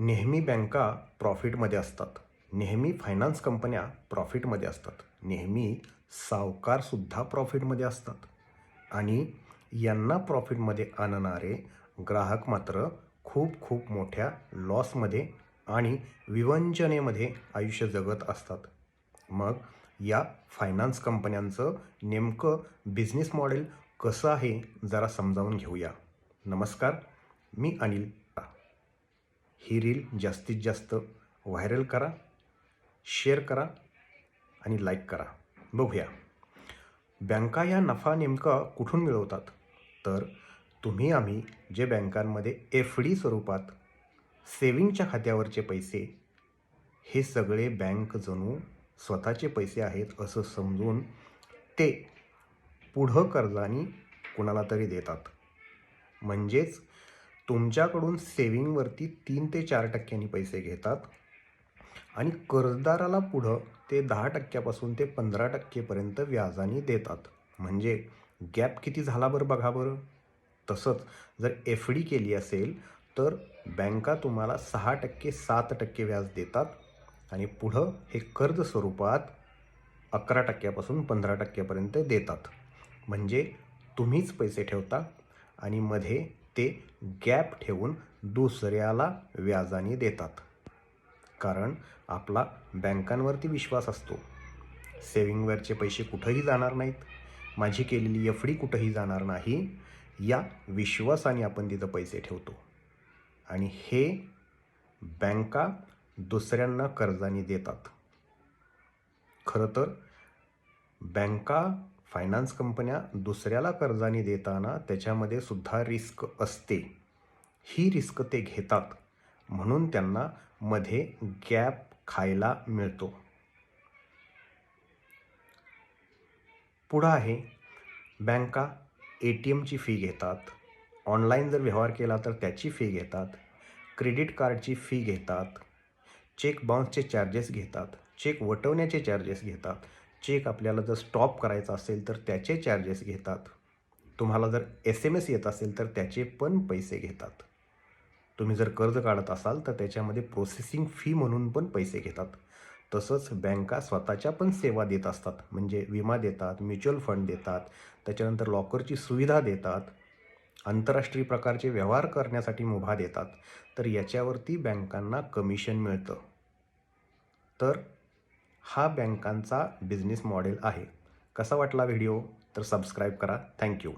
नेहमी बँका प्रॉफिटमध्ये असतात. नेहमी फायनान्स कंपन्या प्रॉफिटमध्ये असतात. नेहमी सावकारसुद्धा प्रॉफिटमध्ये असतात. आणि यांना प्रॉफिटमध्ये आणणारे ग्राहक मात्र खूप खूप मोठ्या लॉसमध्ये आणि विवंचनेमध्ये आयुष्य जगत असतात. मग या फायनान्स कंपन्यांचं नेमकं बिझनेस मॉडेल कसं आहे जरा समजावून घेऊया. नमस्कार मी अनिल ही रील जास्तीत जास्त व्हायरल करा शेअर करा आणि लाईक करा. बघूया. बँका या नफा नेमका कुठून मिळवतात? तर तुम्ही आम्ही जे बँकांमध्ये एफ डी स्वरूपात सेविंगच्या खात्यावरचे पैसे हे सगळे बँक जणू स्वतःचे पैसे आहेत असं समजून ते पुढं कर्जानी कुणाला तरी देतात. म्हणजेच तुमच्याकडून सेविंगवरती तीन ते चार टक्क्यांनी पैसे घेतात आणि कर्जदाराला पुढं ते दहा टक्क्यापासून ते पंधरा टक्केपर्यंत व्याजाने देतात. म्हणजे गॅप किती झाला बरं बघा बरं. तसंच जर एफ डी केली असेल तर बँका तुम्हाला सहा टक्के सात टक्के व्याज देतात आणि पुढं हे कर्ज स्वरूपात अकरा टक्क्यापासून पंधरा टक्क्यापर्यंत देतात. म्हणजे तुम्हीच पैसे ठेवता आणि मध्ये ते गॅप ठेवून दुसऱ्याला व्याजाने देतात. कारण आपला बँकांवरती विश्वास असतो. सेविंगवरचे पैसे कुठंही जाणार नाहीत. माझी केलेली एफ डी कुठंही जाणार नाही. या विश्वासाने आपण तिथं पैसे ठेवतो. आणि हे बँका दुसऱ्यांना कर्जाने देतात. खरं तर बँका फायनान्स कंपन्या दुसऱ्याला कर्जाने देताना त्याच्यामध्ये सुद्धा रिस्क असते. ही रिस्क ते घेतात. म्हणून त्यांना मध्ये गॅप खायला मिळतो. पुढं आहे बँका ए टी एमची फी घेतात. ऑनलाईन जर व्यवहार केला तर त्याची फी घेतात. क्रेडिट कार्डची फी घेतात. चेक बाउन्सचे चार्जेस घेतात. चेक वटवण्याचे चार्जेस घेतात. चेक आपल्याला जर स्टॉप करायचा असेल तर त्याचे चार्जेस घेतात. तुम्हाला जर एस एम एस येत असेल तर त्याचे पण पैसे घेतात. तुम्ही जर कर्ज काढत असाल तर त्याच्यामध्ये प्रोसेसिंग फी म्हणून पण पैसे घेतात. तसंच बँका स्वतःच्या पण सेवा देत असतात. म्हणजे विमा देतात म्युच्युअल फंड देतात त्याच्यानंतर लॉकरची सुविधा देतात आंतरराष्ट्रीय प्रकारचे व्यवहार करण्यासाठी मुभा देतात. तर याच्यावरती बँकांना कमिशन मिळतं. तर हा बँकांचा बिझनेस मॉडेल आहे. कसा वाटला व्हिडिओ तर सबस्क्राईब करा. थँक्यू